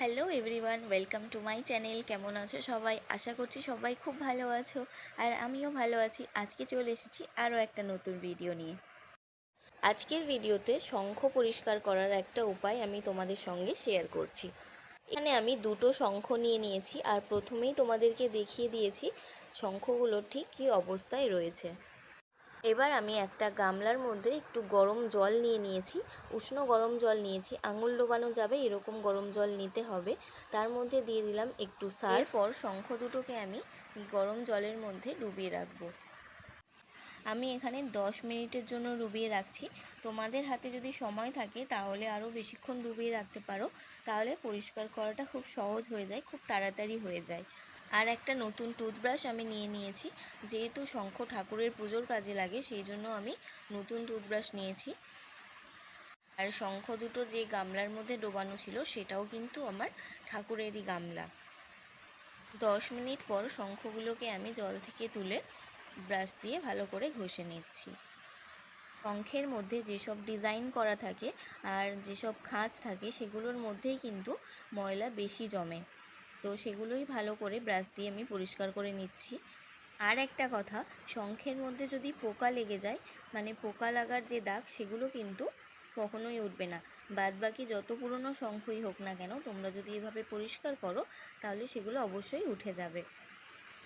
Hello everyone welcome to my channel কেমন আছো সবাই? আশা করছি সবাই খুব ভালো আছো আর আমিও ভালো আছি। আজকে চলে এসেছি আরও একটা নতুন ভিডিও নিয়ে। আজকের ভিডিওতে শঙ্খ পরিষ্কার করার একটা উপায় আমি তোমাদের সঙ্গে শেয়ার করছি। এখানে আমি দুটো শঙ্খ নিয়ে নিয়েছি আর প্রথমেই তোমাদেরকে দেখিয়ে দিয়েছি শঙ্খগুলো ঠিক কী অবস্থায় রয়েছে। এবার আমি একটা গামলার মধ্যে একটু গরম জল নিয়ে নিয়েছি, উষ্ণ গরম জল নিয়েছি। আঙুল ডোবানো যাবে, এরকম গরম জল নিতে হবে। তার মধ্যে দিয়ে দিলাম একটু সার। পর শঙ্খ দুটোকে আমি গরম জলের মধ্যে ডুবিয়ে রাখব। আমি এখানে দশ মিনিটের জন্য ডুবিয়ে রাখছি। তোমাদের হাতে যদি সময় থাকে তাহলে আরও বেশিক্ষণ ডুবিয়ে রাখতে পারো। তাহলে পরিষ্কার করাটা খুব সহজ হয়ে যায়, খুব তাড়াতাড়ি হয়ে যায়। আর একটা নতুন টুথব্রাশ আমি নিয়ে নিয়েছি। যেহেতু শঙ্খ ঠাকুরের পুজোর কাজে লাগে, সেই জন্য আমি নতুন টুথব্রাশ নিয়েছি। আর শঙ্খ দুটো যে গামলার মধ্যে ডোবানো ছিল, সেটাও কিন্তু আমার ঠাকুরেরই গামলা। দশ মিনিট পর শঙ্খগুলোকে আমি জল থেকে তুলে ব্রাশ দিয়ে ভালো করে ঘষে নিচ্ছি। শঙ্খের মধ্যে যেসব ডিজাইন করা থাকে আর যেসব খাঁজ থাকে, সেগুলোর মধ্যেই কিন্তু ময়লা বেশি জমে। তো সেগুলোই ভালো করে ব্রাশ দিয়ে আমি পরিষ্কার করে নিচ্ছি। আর একটা কথা, শঙ্খের মধ্যে যদি পোকা লেগে যায় মানে পোকা লাগার যে দাগ, সেগুলো কিন্তু কখনোই উঠবে না। বাদ বাকি যত পুরনো শঙ্খই হোক না কেন, তোমরা যদি এভাবে পরিষ্কার করো, তাহলে সেগুলো অবশ্যই উঠে যাবে।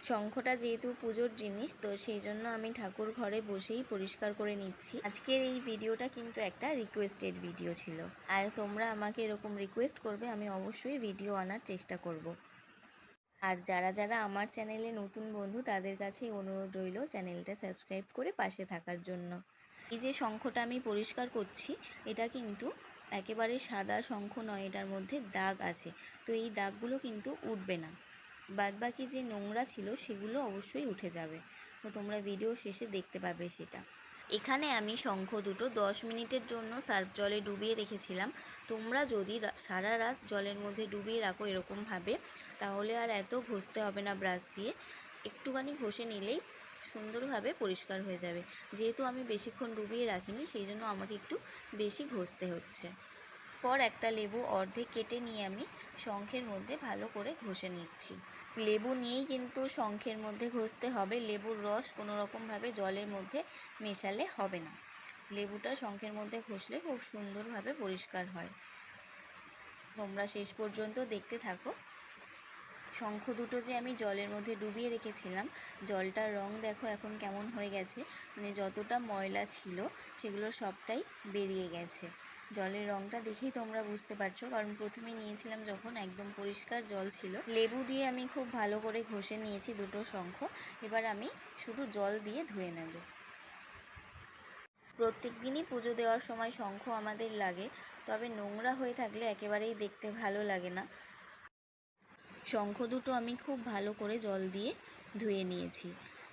শঙ্খটা যেহেতু পুজোর জিনিস, তো সেই জন্য আমি ঠাকুর ঘরে বসেই পরিষ্কার করে নিচ্ছি। আজকের এই ভিডিওটা কিন্তু একটা রিকোয়েস্টেড ভিডিও ছিল। আর তোমরা আমাকে এরকম রিকোয়েস্ট করবে, আমি অবশ্যই ভিডিও আনার চেষ্টা করব। আর যারা যারা আমার চ্যানেলে নতুন বন্ধু, তাদের কাছে অনুরোধ রইল চ্যানেলটা সাবস্ক্রাইব করে পাশে থাকার জন্য। এই যে শঙ্খটা আমি পরিষ্কার করছি, এটা কিন্তু একেবারে সাদা শঙ্খ নয়, এটার মধ্যে দাগ আছে। তো এই দাগগুলো কিন্তু উঠবে না। বাদবাকি যে নোংরা ছিল সেগুলো অবশ্যই উঠে যাবে। তো তোমরা ভিডিও শেষে দেখতে পাবে সেটা। এখানে আমি শঙ্খ দুটো দশ মিনিটের জন্য সার্ফ জলে ডুবিয়ে রেখেছিলাম। তোমরা যদি সারা রাত জলের মধ্যে ডুবিয়ে রাখো এরকমভাবে, তাহলে আর এত ঘষতে হবে না ব্রাশ দিয়ে। একটুখানি ঘষে নিলেই সুন্দরভাবে পরিষ্কার হয়ে যাবে। যেহেতু আমি বেশিক্ষণ ডুবিয়ে রাখিনি, সেই জন্য আমাকে একটু বেশি ঘষতে হচ্ছে। পর একটা লেবু অর্ধেক কেটে নিয়ে আমি শঙ্খের মধ্যে ভালো করে ঘষে নিচ্ছি। লেবু নিয়েই কিন্তু শঙ্খের মধ্যে ঘষতে হবে। লেবুর রস কোনো রকমভাবে জলের মধ্যে মেশালে হবে না। লেবুটা শঙ্খের মধ্যে ঘষলে খুব সুন্দরভাবে পরিষ্কার হয়। তোমরা শেষ পর্যন্ত দেখতে থাকো। শঙ্খ দুটো যে আমি জলের মধ্যে ডুবিয়ে রেখেছিলাম, জলটার রং দেখো এখন কেমন হয়ে গেছে। মানে যতটা ময়লা ছিল, সেগুলো সবটাই বেরিয়ে গেছে। জলের রংটা দেখেই তোমরা বুঝতে পারছ। কারণ প্রথমে নিয়েছিলাম যখন একদম পরিষ্কার জল ছিল। লেবু দিয়ে আমি খুব ভালো করে ঘষে নিয়েছি দুটো শঙ্খ। এবার আমি শুধু জল দিয়ে ধুয়ে নেব। প্রত্যেক দিনই পুজো দেওয়ার সময় শঙ্খ আমাদের লাগে। তবে নোংরা হয়ে থাকলে একেবারেই দেখতে ভালো লাগে না। শঙ্খ দুটো আমি খুব ভালো করে জল দিয়ে ধুয়ে নিয়েছি।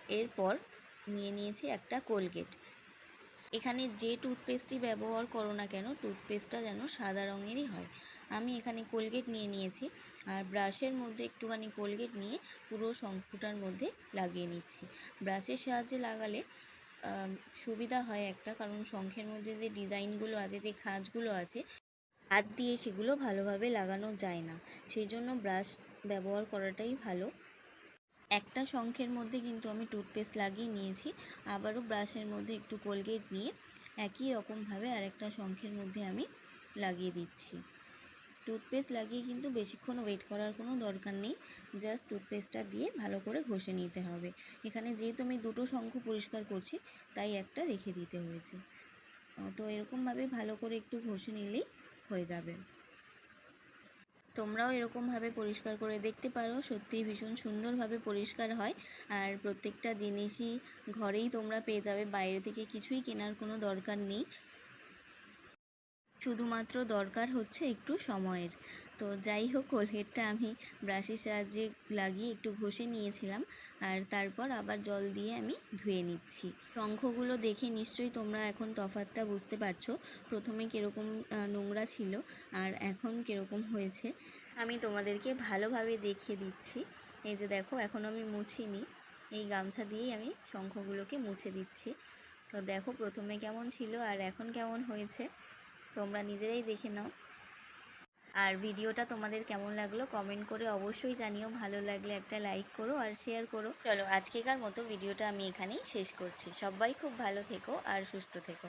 এরপর নিয়ে নিয়েছি একটা কোলগেট। এখানে যে টুথপেস্টটি ব্যবহার করো না কেন টুথপেস্টটা যেন সাদা রঙেরই হয়। আমি এখানে কোলগেট নিয়ে নিয়েছি, আর ব্রাশের মধ্যে একটুখানি কোলগেট নিয়ে পুরো শঙ্খটার মধ্যে লাগিয়ে নিচ্ছি। ব্রাশের সাহায্যে লাগালে সুবিধা হয় একটা, কারণ শঙ্খের মধ্যে যে ডিজাইনগুলো আছে, যে খাঁজগুলো আছে, হাত দিয়ে সেগুলো ভালোভাবে লাগানো যায় না। সেই জন্য ব্রাশ ব্যবহার করাটাই ভালো। একটা শঙ্খের মধ্যে কিন্তু আমি টুথপেস্ট লাগিয়ে নিয়েছি। আবারও ব্রাশের মধ্যে একটু কোলগেট নিয়ে একই রকমভাবে আরেকটা শঙ্খের মধ্যে আমি লাগিয়ে দিচ্ছি। টুথপেস্ট লাগিয়ে কিন্তু বেশিক্ষণ ওয়েট করার কোনো দরকার নেই। জাস্ট টুথপেস্টটা দিয়ে ভালো করে ঘষে নিতে হবে। এখানে যেহেতু আমি দুটো শঙ্খ পরিষ্কার করছি, তাই একটা রেখে দিতে হয়েছে। তো এরকমভাবে ভালো করে একটু ঘষে নিলেই হয়ে যাবে। তোমরাও এরকমভাবে পরিষ্কার করে দেখতে পারো। সত্যি ভীষণ সুন্দরভাবে পরিষ্কার হয়। আর প্রত্যেকটা জিনিসই ঘরেই তোমরা পেয়ে যাবে। বাইরে থেকে কিছুই কেনার কোনো দরকার নেই। শুধুমাত্র দরকার হচ্ছে একটু সময়ের। তো যাই হোক কোলগেটটা আমি ব্রাশের সাহায্যে লাগিয়ে একটু ঘষে নিয়েছিলাম আর তারপর আবার জল দিয়ে আমি ধুয়ে নিচ্ছি। শঙ্খগুলো দেখে নিশ্চয়ই তোমরা এখন তফাতটা বুঝতে পারছ, প্রথমে কীরকম নোংরা ছিল আর এখন কীরকম হয়েছে। আমি তোমাদেরকে ভালোভাবে দেখিয়ে দিচ্ছি। এই যে দেখো, এখন আমি মুছিনি। এই গামছা দিয়েই আমি শঙ্খগুলোকে মুছে দিচ্ছি। তো দেখো, প্রথমে কেমন ছিল আর এখন কেমন হয়েছে, তোমরা নিজেরাই দেখে নাও। আর ভিডিওটা তোমাদের কেমন লাগল কমেন্ট করে অবশ্যই জানিও। ভালো লাগলে একটা লাইক করো আর শেয়ার করো। চলো আজকেকার মতো ভিডিওটা আমি এখানেই শেষ করছি। সবাই খুব ভালো থেকো আর সুস্থ থেকো।